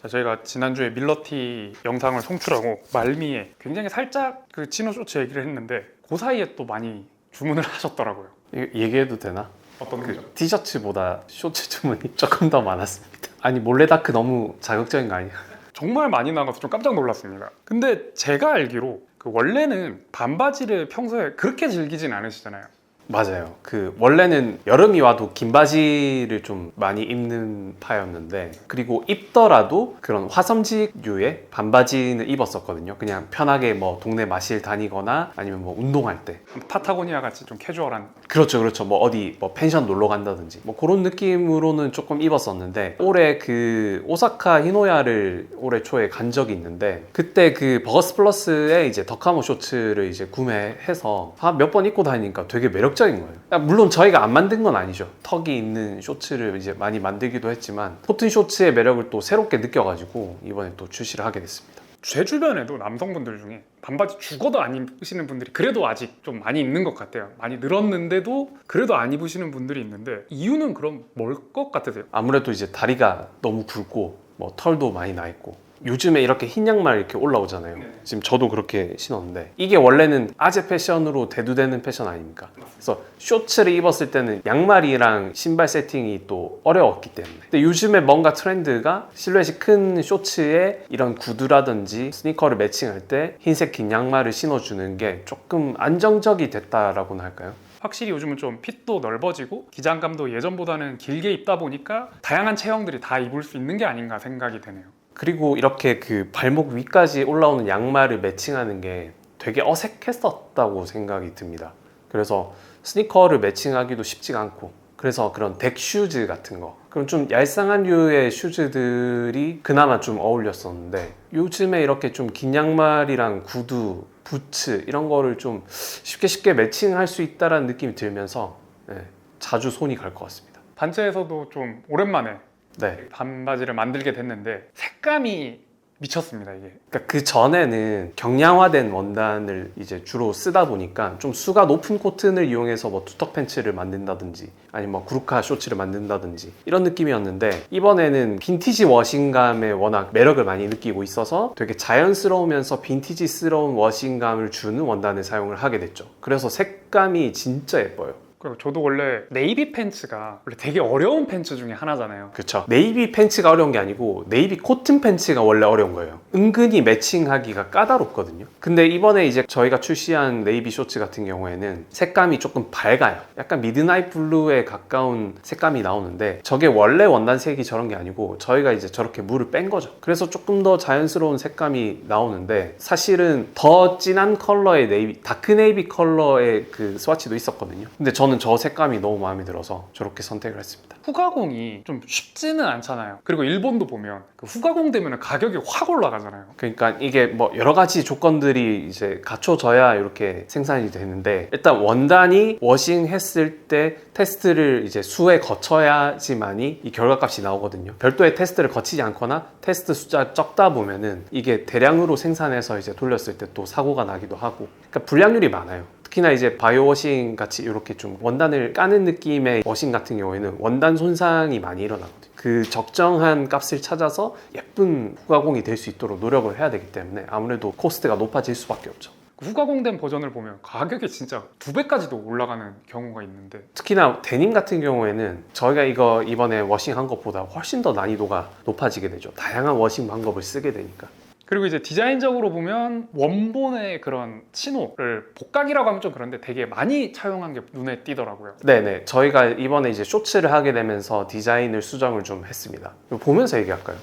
자, 저희가 지난주에 밀러티 영상을 송출하고 말미에 굉장히 살짝 그 치노 쇼츠 얘기를 했는데 그 사이에 또 많이 주문을 하셨더라고요. 이거 얘기해도 되나? 어떤 그 거죠? 티셔츠보다 쇼츠 주문이 조금 더 많았습니다. 아니 몰래다크 너무 자극적인 거 아니야? 정말 많이 나가서 좀 깜짝 놀랐습니다. 근데 제가 알기로 그 원래는 반바지를 평소에 그렇게 즐기진 않으시잖아요. 맞아요. 그 원래는 여름이 와도 긴 바지를 좀 많이 입는 파였는데 그리고 입더라도 그런 화섬직류의 반바지는 입었었거든요. 그냥 편하게 뭐 동네 마실 다니거나 아니면 뭐 운동할 때. 파타고니아 같이 좀 캐주얼한 그렇죠, 그렇죠. 뭐 어디 뭐 펜션 놀러 간다든지 뭐 그런 느낌으로는 조금 입었었는데 올해 그 오사카 히노야를 올해 초에 간 적이 있는데 그때 그 버거스 플러스의 이제 더카모 쇼츠를 이제 구매해서 몇번 입고 다니니까 되게 매력적인 거예요. 아, 물론 저희가 안 만든 건 아니죠. 턱이 있는 쇼츠를 이제 많이 만들기도 했지만 코튼 쇼츠의 매력을 또 새롭게 느껴가지고 이번에 또 출시를 하게 됐습니다. 제 주변에도 남성분들 중에 반바지 죽어도 안 입으시는 분들이 그래도 아직 좀 많이 입는 것 같아요. 많이 늘었는데도 그래도 안 입으시는 분들이 있는데 이유는 그럼 뭘 것 같으세요? 아무래도 이제 다리가 너무 굵고 뭐 털도 많이 나 있고 요즘에 이렇게 흰 양말 이렇게 올라오잖아요. 네. 지금 저도 그렇게 신었는데 이게 원래는 아재 패션으로 대두되는 패션 아닙니까? 그래서 쇼츠를 입었을 때는 양말이랑 신발 세팅이 또 어려웠기 때문에. 근데 요즘에 뭔가 트렌드가 실루엣이 큰 쇼츠에 이런 구두라든지 스니커를 매칭할 때 흰색 긴 양말을 신어주는 게 조금 안정적이 됐다라고나 할까요? 확실히 요즘은 좀 핏도 넓어지고 기장감도 예전보다는 길게 입다 보니까 다양한 체형들이 다 입을 수 있는 게 아닌가 생각이 되네요. 그리고 이렇게 그 발목 위까지 올라오는 양말을 매칭하는 게 되게 어색했었다고 생각이 듭니다. 그래서 스니커를 매칭하기도 쉽지가 않고 그래서 그런 덱 슈즈 같은 거 그럼 좀 얄쌍한 류의 슈즈들이 그나마 좀 어울렸었는데 요즘에 이렇게 좀 긴 양말이랑 구두, 부츠 이런 거를 좀 쉽게 쉽게 매칭할 수 있다라는 느낌이 들면서 네, 자주 손이 갈 것 같습니다. 단체에서도 좀 오랜만에 네. 반바지를 만들게 됐는데 색감이 미쳤습니다 이게. 그러니까 그 전에는 경량화된 원단을 이제 주로 쓰다 보니까 좀 수가 높은 코튼을 이용해서 뭐 투턱 팬츠를 만든다든지 아니면 뭐 구루카 쇼츠를 만든다든지 이런 느낌이었는데 이번에는 빈티지 워싱감에 워낙 매력을 많이 느끼고 있어서 되게 자연스러우면서 빈티지스러운 워싱감을 주는 원단을 사용을 하게 됐죠. 그래서 색감이 진짜 예뻐요. 그리고 저도 원래 네이비 팬츠가 원래 되게 어려운 팬츠 중에 하나잖아요. 그렇죠. 네이비 팬츠가 어려운 게 아니고 네이비 코튼 팬츠가 원래 어려운 거예요. 은근히 매칭하기가 까다롭거든요. 근데 이번에 이제 저희가 출시한 네이비 쇼츠 같은 경우에는 색감이 조금 밝아요. 약간 미드나잇 블루에 가까운 색감이 나오는데 저게 원래 원단색이 저런 게 아니고 저희가 이제 저렇게 물을 뺀 거죠. 그래서 조금 더 자연스러운 색감이 나오는데 사실은 더 진한 컬러의 네이비, 다크 네이비 컬러의 그 스와치도 있었거든요. 근데 저는 저 색감이 너무 마음에 들어서 저렇게 선택을 했습니다. 후가공이 좀 쉽지는 않잖아요. 그리고 일본도 보면 그 후가공 되면 가격이 확 올라가잖아요. 그러니까 이게 뭐 여러 가지 조건들이 이제 갖춰져야 이렇게 생산이 되는데 일단 원단이 워싱했을 때 테스트를 이제 수에 거쳐야지만이 이 결과값이 나오거든요. 별도의 테스트를 거치지 않거나 테스트 숫자 적다 보면은 이게 대량으로 생산해서 이제 돌렸을 때 또 사고가 나기도 하고 그러니까 불량률이 많아요. 특히나 이제 바이오 워싱 같이 이렇게 좀 원단을 까는 느낌의 워싱 같은 경우에는 원단 손상이 많이 일어나거든요. 그 적정한 값을 찾아서 예쁜 후가공이 될 수 있도록 노력을 해야 되기 때문에 아무래도 코스트가 높아질 수밖에 없죠. 그 후가공된 버전을 보면 가격이 진짜 두 배까지도 올라가는 경우가 있는데 특히나 데님 같은 경우에는 저희가 이거 이번에 워싱한 것보다 훨씬 더 난이도가 높아지게 되죠. 다양한 워싱 방법을 쓰게 되니까. 그리고 이제 디자인적으로 보면 원본의 그런 치노를 복각이라고 하면 좀 그런데 되게 많이 차용한 게 눈에 띄더라고요. 네네. 저희가 이번에 이제 쇼츠를 하게 되면서 디자인을 수정을 좀 했습니다. 보면서 얘기할까요?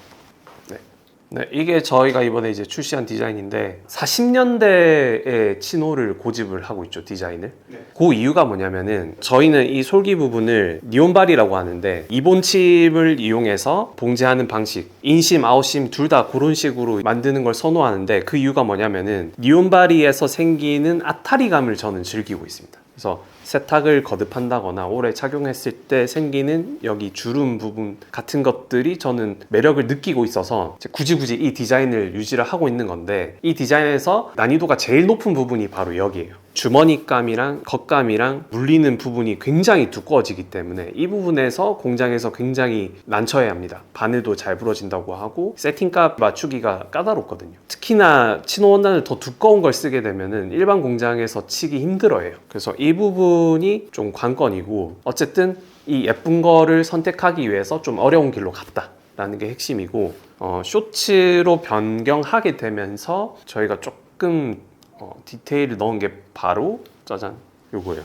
네. 네, 이게 저희가 이번에 이제 출시한 디자인인데 40년대의 치노를 고집을 하고 있죠 디자인을. 네. 그 이유가 뭐냐면은 저희는 이 솔기 부분을 니온발이라고 하는데 이본칩을 이용해서 봉제하는 방식, 인심, 아웃심 둘 다 그런 식으로 만드는 걸 선호하는데 그 이유가 뭐냐면은 니온바리에서 생기는 아타리감을 저는 즐기고 있습니다. 그래서 세탁을 거듭한다거나 오래 착용했을 때 생기는 여기 주름 부분 같은 것들이 저는 매력을 느끼고 있어서 굳이 굳이 이 디자인을 유지를 하고 있는 건데 이 디자인에서 난이도가 제일 높은 부분이 바로 여기예요. 주머니감이랑 겉감이랑 물리는 부분이 굉장히 두꺼워지기 때문에 이 부분에서 공장에서 굉장히 난처해 합니다. 바늘도 잘 부러진다고 하고 세팅값 맞추기가 까다롭거든요. 특히나 치노 원단을 더 두꺼운 걸 쓰게 되면은 일반 공장에서 치기 힘들어해요. 그래서 이 부분이 좀 관건이고 어쨌든 이 예쁜 거를 선택하기 위해서 좀 어려운 길로 갔다. 라는 게 핵심이고 어, 쇼츠로 변경하게 되면서 저희가 조금 어, 디테일을 넣은 게 바로 짜잔 요거예요.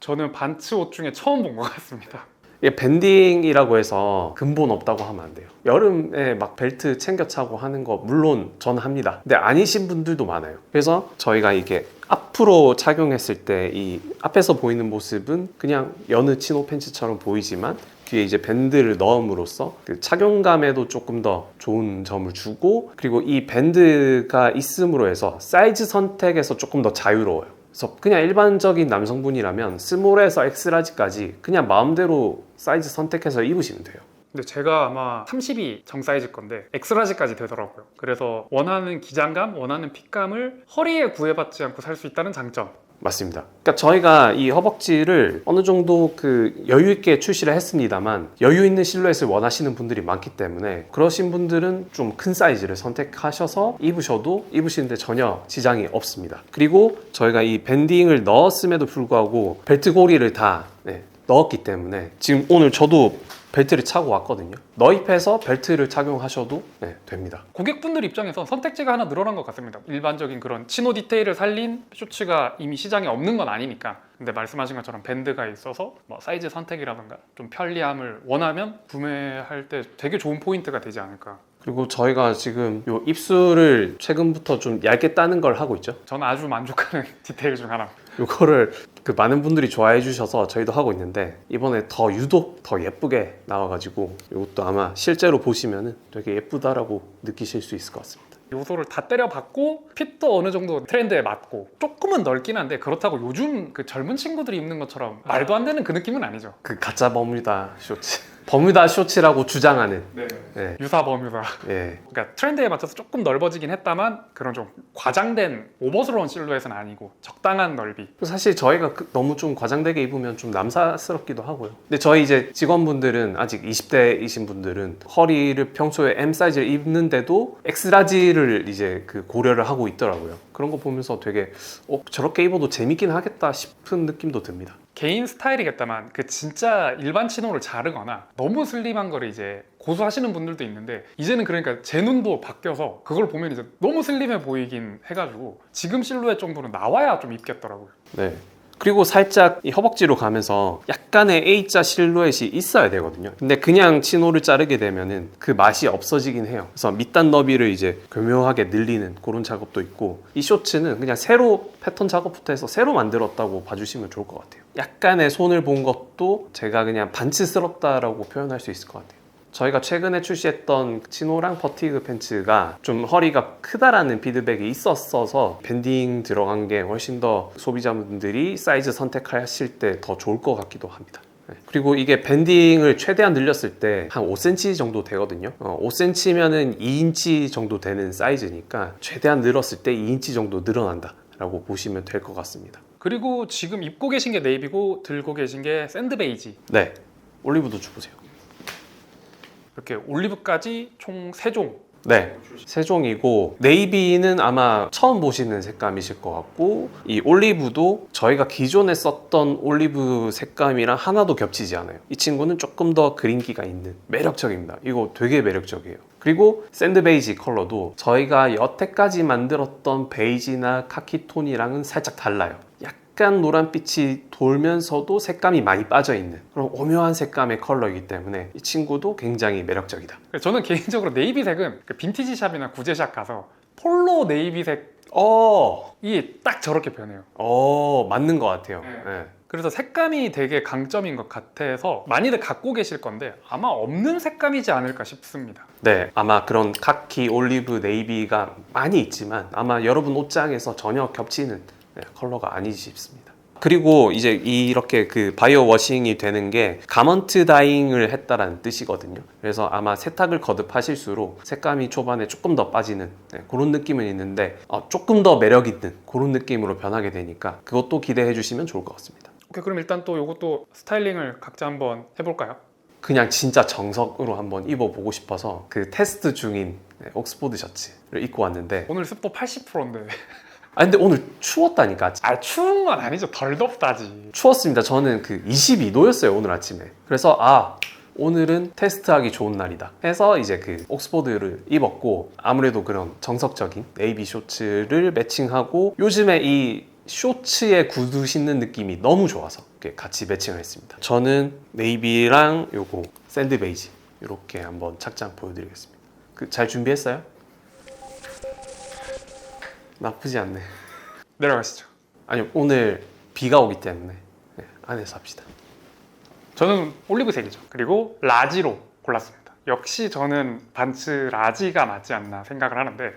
저는 반츠 옷 중에 처음 본 것 같습니다. 이게 밴딩이라고 해서 근본 없다고 하면 안 돼요. 여름에 막 벨트 챙겨 차고 하는 거 물론 전 합니다. 근데 아니신 분들도 많아요. 그래서 저희가 이게 앞으로 착용했을 때 이 앞에서 보이는 모습은 그냥 여느 치노 팬츠처럼 보이지만 뒤에 이제 밴드를 넣음으로써 그 착용감에도 조금 더 좋은 점을 주고 그리고 이 밴드가 있음으로 해서 사이즈 선택에서 조금 더 자유로워요. 그래서 그냥 일반적인 남성분이라면 스몰에서 엑스라지까지 그냥 마음대로 사이즈 선택해서 입으시면 돼요. 근데 제가 아마 30이 정 사이즈 건데 엑스라지까지 되더라고요. 그래서 원하는 기장감, 원하는 핏감을 허리에 구애받지 않고 살 수 있다는 장점. 맞습니다. 그러니까 저희가 이 허벅지를 어느 정도 그 여유 있게 출시를 했습니다만 여유 있는 실루엣을 원하시는 분들이 많기 때문에 그러신 분들은 좀 큰 사이즈를 선택하셔서 입으셔도 입으시는데 전혀 지장이 없습니다. 그리고 저희가 이 밴딩을 넣었음에도 불구하고 벨트 고리를 다 네, 넣었기 때문에 지금 오늘 저도 벨트를 차고 왔거든요. 너입해서 벨트를 착용하셔도 네, 됩니다. 고객분들 입장에서 선택지가 하나 늘어난 것 같습니다. 일반적인 그런 치노 디테일을 살린 쇼츠가 이미 시장에 없는 건 아니니까. 근데 말씀하신 것처럼 밴드가 있어서 뭐 사이즈 선택이라든가 좀 편리함을 원하면 구매할 때 되게 좋은 포인트가 되지 않을까. 그리고 저희가 지금 요 입술을 최근부터 좀 얇게 따는 걸 하고 있죠. 저는 아주 만족하는 디테일 중 하나. 요거를 그 많은 분들이 좋아해 주셔서 저희도 하고 있는데 이번에 더 유독 더 예쁘게 나와가지고 이것도 아마 실제로 보시면은 되게 예쁘다라고 느끼실 수 있을 것 같습니다. 요소를 다 때려봤고 핏도 어느 정도 트렌드에 맞고 조금은 넓긴 한데 그렇다고 요즘 그 젊은 친구들이 입는 것처럼 말도 안 되는 그 느낌은 아니죠. 그 가짜 버뮤다 쇼츠, 버뮤다 쇼츠라고 주장하는 네. 예, 유사 범유다. 예, 그러니까 트렌드에 맞춰서 조금 넓어지긴 했다만 그런 좀 과장된 오버스러운 실루엣은 아니고 적당한 넓이. 사실 저희가 그- 너무 좀 과장되게 입으면 좀 남사스럽기도 하고요. 근데 저희 이제 직원분들은 아직 20대이신 분들은 허리를 평소에 M 사이즈를 입는데도 X라지를 이제 그 고려를 하고 있더라고요. 그런 거 보면서 되게 어, 저렇게 입어도 재밌긴 하겠다 싶은 느낌도 듭니다. 개인 스타일이겠다만 그 진짜 일반 치노를 자르거나 너무 슬림한 거를 이제 고수하시는 분들도 있는데 이제는 그러니까 제 눈도 바뀌어서 그걸 보면 이제 너무 슬림해 보이긴 해가지고 지금 실루엣 정도는 나와야 좀 입겠더라고요. 네. 그리고 살짝 이 허벅지로 가면서 약간의 A자 실루엣이 있어야 되거든요. 근데 그냥 치노를 자르게 되면은 그 맛이 없어지긴 해요. 그래서 밑단 너비를 이제 교묘하게 늘리는 그런 작업도 있고 이 쇼츠는 그냥 새로 패턴 작업부터 해서 새로 만들었다고 봐주시면 좋을 것 같아요. 약간의 손을 본 것도 제가 그냥 반치스럽다라고 표현할 수 있을 것 같아요. 저희가 최근에 출시했던 치노랑 버티그 팬츠가 좀 허리가 크다라는 피드백이 있었어서 밴딩 들어간 게 훨씬 더 소비자분들이 사이즈 선택하실 때 더 좋을 것 같기도 합니다. 네. 그리고 이게 밴딩을 최대한 늘렸을 때 한 5cm 정도 되거든요. 어, 5cm면은 2인치 정도 되는 사이즈니까 최대한 늘었을 때 2인치 정도 늘어난다라고 보시면 될 것 같습니다. 그리고 지금 입고 계신 게 네이비고 들고 계신 게 샌드 베이지. 네, 올리브도 주보세요. 이렇게 올리브까지 총 3종. 네, 세 종이고 네이비는 아마 처음 보시는 색감이실 것 같고 이 올리브도 저희가 기존에 썼던 올리브 색감이랑 하나도 겹치지 않아요. 이 친구는 조금 더 그린기가 있는 매력적입니다. 이거 되게 매력적이에요. 그리고 샌드 베이지 컬러도 저희가 여태까지 만들었던 베이지나 카키 톤이랑은 살짝 달라요. 약간 노란빛이 돌면서도 색감이 많이 빠져 있는 그런 오묘한 색감의 컬러이기 때문에 이 친구도 굉장히 매력적이다. 저는 개인적으로 네이비색은 그 빈티지 샵이나 구제샵 가서 폴로 네이비색 어, 이딱 저렇게 변해요. 어 맞는 것 같아요. 네. 네. 그래서 색감이 되게 강점인 것 같아서 많이들 갖고 계실 건데 아마 없는 색감이지 않을까 싶습니다. 네, 아마 그런 카키, 올리브, 네이비가 많이 있지만 아마 여러분 옷장에서 전혀 겹치는 네, 컬러가 아니지 싶습니다. 그리고 이제 이렇게 그 바이오 워싱이 되는 게 가먼트 다잉을 했다라는 뜻이거든요. 그래서 아마 세탁을 거듭하실수록 색감이 초반에 조금 더 빠지는 네, 그런 느낌은 있는데 어, 조금 더 매력 있는 그런 느낌으로 변하게 되니까 그것도 기대해 주시면 좋을 것 같습니다. 오케이 그럼 일단 또 요것도 스타일링을 각자 한번 해볼까요? 그냥 진짜 정석으로 한번 입어보고 싶어서 그 테스트 중인 네, 옥스포드 셔츠를 입고 왔는데 오늘 습도 80%인데 아 근데 오늘 추웠다니까 아 추운 건 아니죠 덜 덥다지 추웠습니다. 저는 그 22도였어요 오늘 아침에. 그래서 아 오늘은 테스트하기 좋은 날이다. 해서 이제 그 옥스포드를 입었고 아무래도 그런 정석적인 네이비 쇼츠를 매칭하고 요즘에 이 쇼츠에 구두 신는 느낌이 너무 좋아서 같이 매칭을 했습니다. 저는 네이비랑 요거 샌드 베이지 이렇게 한번 착장 보여드리겠습니다. 그 잘 준비했어요? 나쁘지 않네. 내려가시죠 아니 오늘 비가 오기 때문에 네, 안에서 합시다. 저는 올리브색이죠 그리고 라지로 골랐습니다 역시 저는 반츠 라지가 맞지 않나 생각을 하는데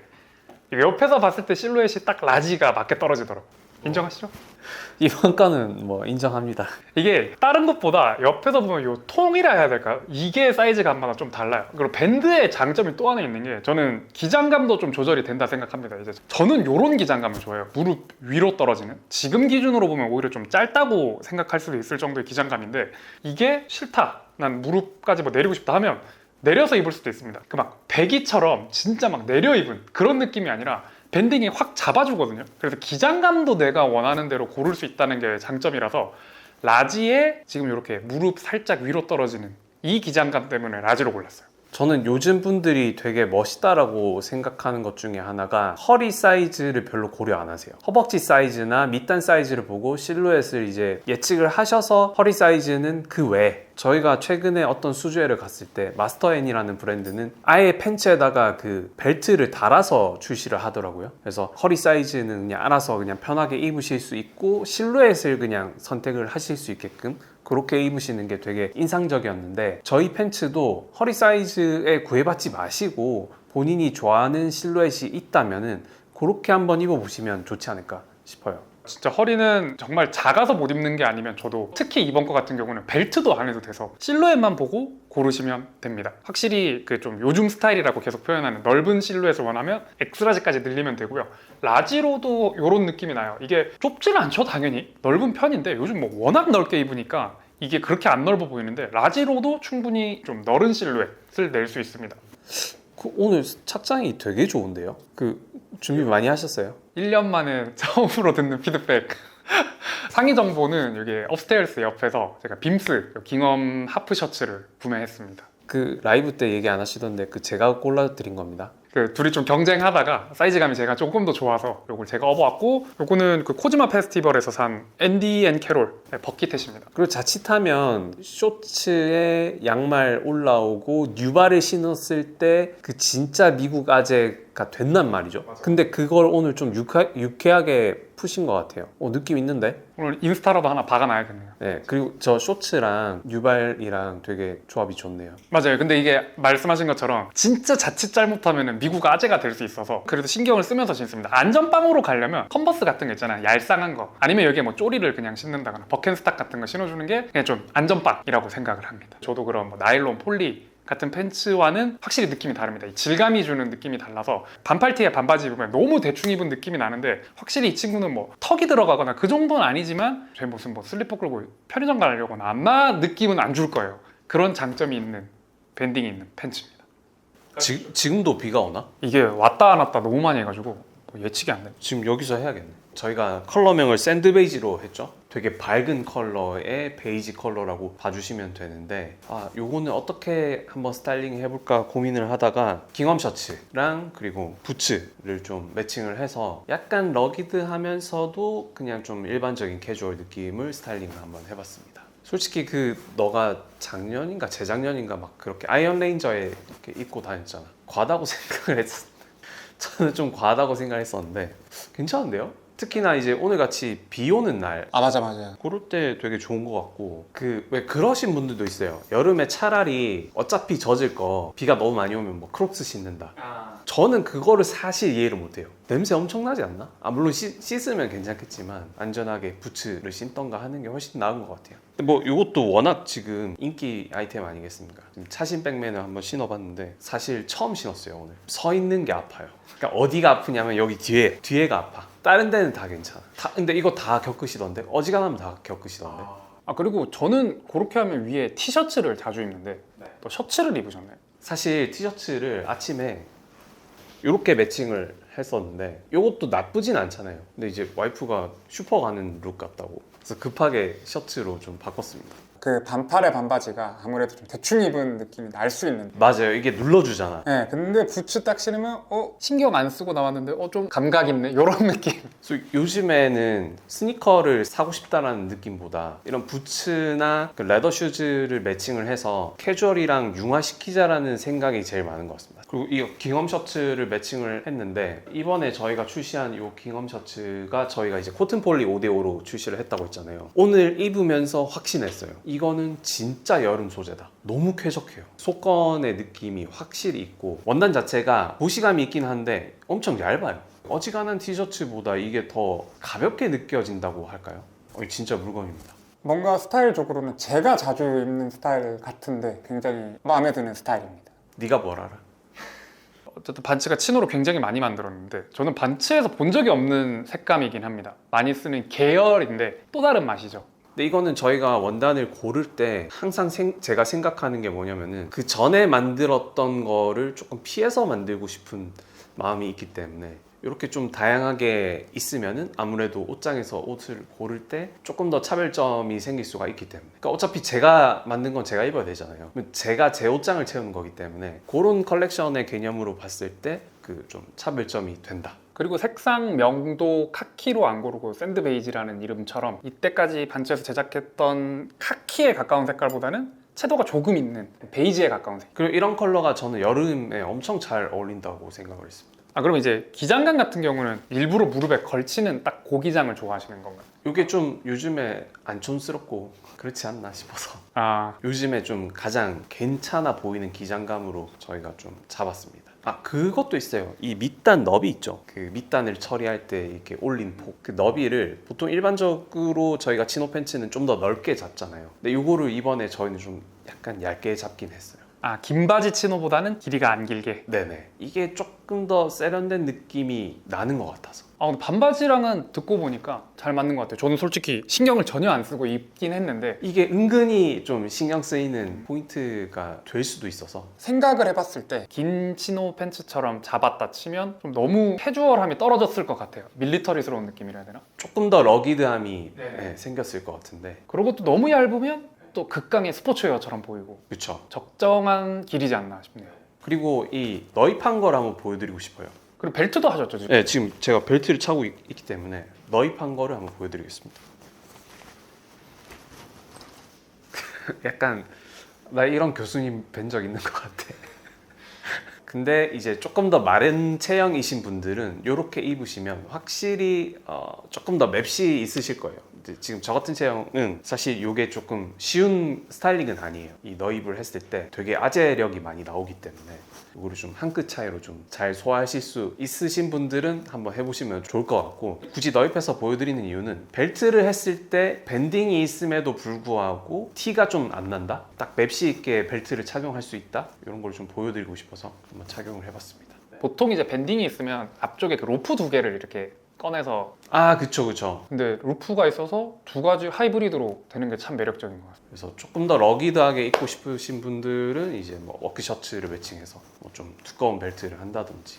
이게 옆에서 봤을 때 실루엣이 딱 라지가 맞게 떨어지더라고요 인정하시죠? 이번 거는 뭐 인정합니다. 이게 다른 것보다 옆에서 보면 요 통이라 해야 될까요? 이게 사이즈 감마다 좀 달라요. 그리고 밴드의 장점이 또 하나 있는 게 저는 기장감도 좀 조절이 된다 생각합니다. 이제 저는 요런 기장감을 좋아해요. 무릎 위로 떨어지는. 지금 기준으로 보면 오히려 좀 짧다고 생각할 수도 있을 정도의 기장감인데 이게 싫다. 난 무릎까지 뭐 내리고 싶다 하면 내려서 입을 수도 있습니다. 그 막 배기처럼 진짜 막 내려 입은 그런 느낌이 아니라 밴딩이 확 잡아주거든요. 그래서 기장감도 내가 원하는 대로 고를 수 있다는 게 장점이라서 라지에 지금 이렇게 무릎 살짝 위로 떨어지는 이 기장감 때문에 라지로 골랐어요. 저는 요즘 분들이 되게 멋있다라고 생각하는 것 중에 하나가 허리 사이즈를 별로 고려 안 하세요. 허벅지 사이즈나 밑단 사이즈를 보고 실루엣을 이제 예측을 하셔서 허리 사이즈는 그 외에 저희가 최근에 어떤 수주회를 갔을 때 마스터앤이라는 브랜드는 아예 팬츠에다가 그 벨트를 달아서 출시를 하더라고요. 그래서 허리 사이즈는 그냥 알아서 그냥 편하게 입으실 수 있고 실루엣을 그냥 선택을 하실 수 있게끔 그렇게 입으시는 게 되게 인상적이었는데 저희 팬츠도 허리 사이즈에 구애받지 마시고 본인이 좋아하는 실루엣이 있다면은 그렇게 한번 입어보시면 좋지 않을까 싶어요. 진짜 허리는 정말 작아서 못 입는 게 아니면 저도 특히 이번 거 같은 경우는 벨트도 안 해도 돼서 실루엣만 보고 고르시면 됩니다. 확실히 그 좀 요즘 스타일이라고 계속 표현하는 넓은 실루엣을 원하면 엑스라지까지 늘리면 되고요. 라지로도 이런 느낌이 나요. 이게 좁지는 않죠, 당연히. 넓은 편인데 요즘 뭐 워낙 넓게 입으니까 이게 그렇게 안 넓어 보이는데 라지로도 충분히 좀 넓은 실루엣을 낼 수 있습니다. 그 오늘 착장이 되게 좋은데요? 그 준비 많이 하셨어요? 1년 만에 처음으로 듣는 피드백. 상의 정보는 여기 업스테어스 옆에서 제가 빔스 깅엄 하프 셔츠를 구매했습니다. 그 라이브 때 얘기 안 하시던데 그 제가 골라 드린 겁니다. 그 둘이 좀 경쟁하다가 사이즈감이 제가 조금 더 좋아서 요걸 제가 업어왔고 요거는 그 코즈마 페스티벌에서 산 앤디 앤 캐롤 네, 버킷햇입니다. 그리고 자칫하면 쇼츠에 양말 올라오고 뉴발을 신었을 때 그 진짜 미국 아재가 된단 말이죠. 근데 그걸 오늘 좀 유쾌, 유쾌 하게 푸신 것 같아요. 어, 느낌 있는데? 오늘 인스타라도 하나 박아놔야겠네요. 네, 그리고 저 쇼츠랑 뉴발이랑 되게 조합이 좋네요. 맞아요. 근데 이게 말씀하신 것처럼 진짜 자칫 잘못하면 미국 아재가 될 수 있어서 그래도 신경을 쓰면서 신습니다. 안전빵으로 가려면 컨버스 같은 거 있잖아요. 얄쌍한 거. 아니면 여기에 뭐 쪼리를 그냥 신는다거나 버켄스탁 같은 거 신어주는 게 그냥 좀 안전빵이라고 생각을 합니다. 저도 그런 뭐 나일론, 폴리 같은 팬츠와는 확실히 느낌이 다릅니다. 이 질감이 주는 느낌이 달라서 반팔티에 반바지 입으면 너무 대충 입은 느낌이 나는데 확실히 이 친구는 뭐 턱이 들어가거나 그 정도는 아니지만 제 무슨 뭐 슬리퍼 끌고 편의점 가려거나 아마 느낌은 안 줄 거예요. 그런 장점이 있는 밴딩이 있는 팬츠입니다. 지, 지금도 비가 오나? 이게 왔다 안 왔다 너무 많이 해가지고 뭐 예측이 안 돼. 지금 여기서 해야겠네. 저희가 컬러명을 샌드 베이지로 했죠. 되게 밝은 컬러의 베이지 컬러라고 봐주시면 되는데 아 요거는 어떻게 한번 스타일링 해볼까 고민을 하다가 깅엄 셔츠랑 그리고 부츠를 좀 매칭을 해서 약간 러기드 하면서도 그냥 좀 일반적인 캐주얼 느낌을 스타일링을 한번 해봤습니다. 솔직히 그 너가 작년인가 재작년인가 막 그렇게 아이언 레인저에 이렇게 입고 다녔잖아. 과다고 생각을 했어. 저는 좀 과하다고 생각했었는데 괜찮은데요? 특히나 이제 오늘 같이 비 오는 날 아 맞아 맞아 그럴 때 되게 좋은 것 같고 그 왜 그러신 분들도 있어요 여름에 차라리 어차피 젖을 거 비가 너무 많이 오면 뭐 크록스 신는다 저는 그거를 사실 이해를 못해요. 냄새 엄청나지 않나? 아 물론 씻, 씻으면 괜찮겠지만 안전하게 부츠를 신던가 하는 게 훨씬 나은 것 같아요. 근데 뭐 이것도 워낙 지금 인기 아이템 아니겠습니까? 지금 차신 백맨을 한번 신어봤는데 사실 처음 신었어요 오늘. 서 있는 게 아파요. 그러니까 어디가 아프냐면 여기 뒤에 뒤에가 아파. 다른 데는 다 괜찮아. 다, 근데 이거 다 겪으시던데 어지간하면 다 겪으시던데. 아 그리고 저는 그렇게 하면 위에 티셔츠를 자주 입는데 또 셔츠를 입으셨나요? 사실 티셔츠를 아침에 이렇게 매칭을 했었는데 이것도 나쁘진 않잖아요. 근데 이제 와이프가 슈퍼 가는 룩 같다고. 그래서 급하게 셔츠로 좀 바꿨습니다. 그 반팔의 반바지가 아무래도 좀 대충 입은 느낌이 날 수 있는데 맞아요. 이게 눌러주잖아. 네, 근데 부츠 딱 신으면 어? 신경 안 쓰고 나왔는데 어 좀 감각 있네 이런 느낌. 그래서 요즘에는 스니커를 사고 싶다라는 느낌보다 이런 부츠나 그 레더 슈즈를 매칭을 해서 캐주얼이랑 융화시키자라는 생각이 제일 많은 것 같습니다. 그리고 이 깅엄 셔츠를 매칭을 했는데 이번에 저희가 출시한 이 깅엄 셔츠가 저희가 이제 코튼 폴리 5대5로 출시를 했다고 했잖아요. 오늘 입으면서 확신했어요. 이 거는 진짜 여름 소재다. 너무 쾌적해요. 속건의 느낌이 확실히 있고 원단 자체가 보시감이 있긴 한데 엄청 얇아요. 어지간한 티셔츠보다 이게 더 가볍게 느껴진다고 할까요? 어, 진짜 물건입니다. 뭔가 스타일적으로는 제가 자주 입는 스타일 같은데 굉장히 마음에 드는 스타일입니다. 네가 뭘 알아? 어쨌든 반츠가 치노로 굉장히 많이 만들었는데 저는 반츠에서 본 적이 없는 색감이긴 합니다. 많이 쓰는 계열인데 또 다른 맛이죠. 근데 이거는 저희가 원단을 고를 때 항상 생- 제가 생각하는 게 뭐냐면은 그 전에 만들었던 거를 조금 피해서 만들고 싶은 마음이 있기 때문에 이렇게 좀 다양하게 있으면은 아무래도 옷장에서 옷을 고를 때 조금 더 차별점이 생길 수가 있기 때문에. 그러니까 어차피 제가 만든 건 제가 입어야 되잖아요. 제가 제 옷장을 채우는 거기 때문에 그런 컬렉션의 개념으로 봤을 때 그 좀 차별점이 된다 그리고 색상 명도 카키로 안 고르고 샌드 베이지라는 이름처럼 이때까지 반츠에서 제작했던 카키에 가까운 색깔보다는 채도가 조금 있는 베이지에 가까운 색. 그리고 이런 컬러가 저는 여름에 엄청 잘 어울린다고 생각을 했습니다 아 그럼 이제 기장감 같은 경우는 일부러 무릎에 걸치는 딱 고기장을 좋아하시는 건가요? 이게 좀 요즘에 안 촌스럽고 그렇지 않나 싶어서 아 요즘에 좀 가장 괜찮아 보이는 기장감으로 저희가 좀 잡았습니다. 아 그것도 있어요. 이 밑단 너비 있죠. 그 밑단을 처리할 때 이렇게 올린 폭. 그 너비를 보통 일반적으로 저희가 치노 팬츠는 좀 더 넓게 잡잖아요. 근데 이거를 이번에 저희는 좀 약간 얇게 잡긴 했어요. 아, 긴 바지 치노보다는 길이가 안 길게. 네네. 이게 조금 더 세련된 느낌이 나는 것 같아서. 아, 근데 반바지랑은 듣고 보니까 잘 맞는 것 같아요. 저는 솔직히 신경을 전혀 안 쓰고 입긴 했는데 이게 은근히 좀 신경 쓰이는 포인트가 될 수도 있어서 생각을 해봤을 때 긴 치노 팬츠처럼 잡았다 치면 좀 너무 캐주얼함이 떨어졌을 것 같아요. 밀리터리스러운 느낌이라 해야 되나? 조금 더 러기드함이 네네. 네, 생겼을 것 같은데. 그리고 또 너무 얇으면 또 극강의 스포츠웨어처럼 보이고 그쵸. 적정한 길이지 않나 싶네요. 그리고 이 너입한 걸 한번 보여드리고 싶어요. 그리고 벨트도 하셨죠 지금? 네, 지금 제가 벨트를 차고 있, 기 때문에 너입한 거를 한번 보여드리겠습니다. 약간 나 이런 교수님 뵌 적 있는 것 같아. 근데 이제 조금 더 마른 체형이신 분들은 이렇게 입으시면 확실히 어, 조금 더 맵시 있으실 거예요. 지금 저 같은 체형은 사실 이게 조금 쉬운 스타일링은 아니에요. 이 너입을 했을 때 되게 아재력이 많이 나오기 때문에 이거를 좀 한 끗 차이로 좀 잘 소화하실 수 있으신 분들은 한번 해보시면 좋을 것 같고 굳이 너입해서 보여드리는 이유는 벨트를 했을 때 밴딩이 있음에도 불구하고 티가 좀 안 난다? 딱 맵시 있게 벨트를 착용할 수 있다? 이런 걸 좀 보여드리고 싶어서 한번 착용을 해봤습니다. 보통 이제 밴딩이 있으면 앞쪽에 그 로프 두 개를 이렇게 꺼내서 아 그쵸 그쵸 근데 루프가 있어서 두 가지 하이브리드로 되는 게 참 매력적인 것 같아요. 그래서 조금 더 러기드하게 입고 싶으신 분들은 이제 뭐 워크 셔츠를 매칭해서 뭐 좀 두꺼운 벨트를 한다든지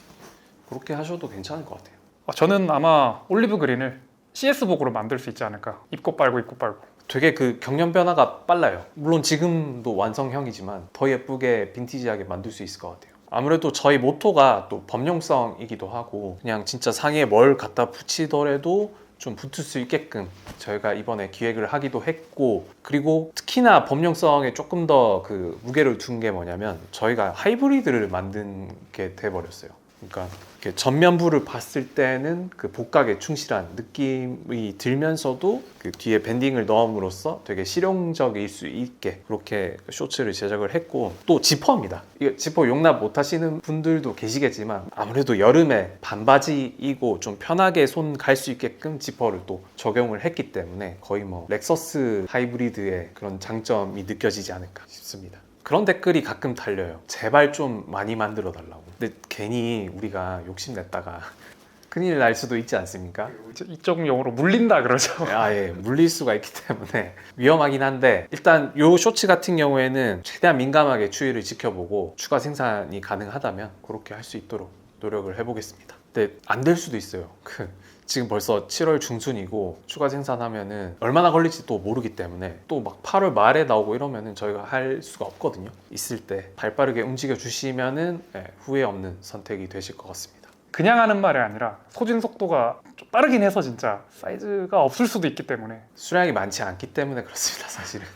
그렇게 하셔도 괜찮을 것 같아요 아, 저는 아마 올리브 그린을 CS복으로 만들 수 있지 않을까. 입고 빨고 입고 빨고. 되게 그 경련 변화가 빨라요. 물론 지금도 완성형이지만 더 예쁘게 빈티지하게 만들 수 있을 것 같아요. 아무래도 저희 모토가 또 범용성이기도 하고 그냥 진짜 상에 뭘 갖다 붙이더라도 좀 붙을 수 있게끔 저희가 이번에 기획을 하기도 했고 그리고 특히나 범용성에 조금 더 그 무게를 둔 게 뭐냐면 저희가 하이브리드를 만든 게 돼버렸어요. 그러니까 전면부를 봤을 때는 그 복각에 충실한 느낌이 들면서도 그 뒤에 밴딩을 넣음으로써 되게 실용적일 수 있게 그렇게 쇼츠를 제작을 했고 또 지퍼입니다. 이거 지퍼 용납 못 하시는 분들도 계시겠지만 아무래도 여름에 반바지이고 좀 편하게 손 갈 수 있게끔 지퍼를 또 적용을 했기 때문에 거의 뭐 렉서스 하이브리드의 그런 장점이 느껴지지 않을까 싶습니다. 그런 댓글이 가끔 달려요. 제발 좀 많이 만들어 달라고. 근데 괜히 우리가 욕심냈다가 큰일 날 수도 있지 않습니까? 이제 이쪽 용어로 물린다 그러죠. 아 예 물릴 수가 있기 때문에 위험하긴 한데 일단 요 쇼츠 같은 경우에는 최대한 민감하게 추이를 지켜보고 추가 생산이 가능하다면 그렇게 할 수 있도록 노력을 해보겠습니다. 근데 안 될 수도 있어요. 그 지금 벌써 7월 중순이고 추가 생산하면은 얼마나 걸릴지 또 모르기 때문에 또 막 8월 말에 나오고 이러면은 저희가 할 수가 없거든요. 있을 때 발 빠르게 움직여 주시면은 예, 후회 없는 선택이 되실 것 같습니다. 그냥 하는 말이 아니라 소진 속도가 좀 빠르긴 해서 진짜 사이즈가 없을 수도 있기 때문에 수량이 많지 않기 때문에 그렇습니다. 사실은.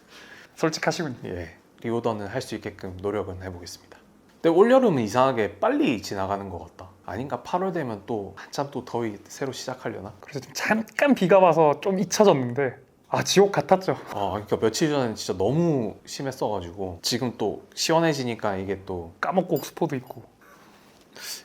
솔직하시군요. 예, 리오더는 할 수 있게끔 노력은 해보겠습니다. 근데 올여름은 이상하게 빨리 지나가는 것 같다. 아닌가? 8월 되면 또 한참 또 더위 새로 시작하려나? 그래서 좀 잠깐 비가 와서 좀 잊혀졌는데 아 지옥 같았죠. 아, 그러니까 며칠 전에 진짜 너무 심했어가지고 지금 또 시원해지니까 이게 또 까먹고 스포도 있고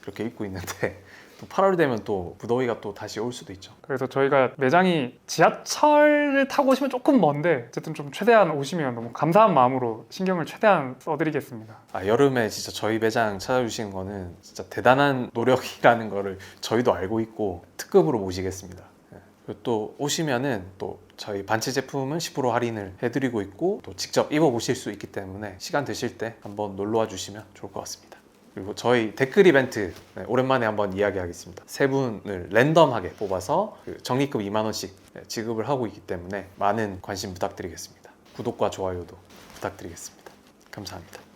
이렇게 입고 있는데 또 8월 되면 또 무더위가 또 다시 올 수도 있죠. 그래서 저희가 매장이 지하철을 타고 오시면 조금 먼데 어쨌든 좀 최대한 오시면 너무 감사한 마음으로 신경을 최대한 써드리겠습니다. 아, 여름에 진짜 저희 매장 찾아주시는 거는 진짜 대단한 노력이라는 거를 저희도 알고 있고 특급으로 모시겠습니다. 예. 그리고 또 오시면은 또 저희 반체 제품은 10% 할인을 해드리고 있고 또 직접 입어보실 수 있기 때문에 시간 되실 때 한번 놀러 와 주시면 좋을 것 같습니다. 그리고 저희 댓글 이벤트 네, 오랜만에 한번 이야기하겠습니다. 세 분을 랜덤하게 뽑아서 그 적립금 2만 원씩 네, 지급을 하고 있기 때문에 많은 관심 부탁드리겠습니다. 구독과 좋아요도 부탁드리겠습니다. 감사합니다.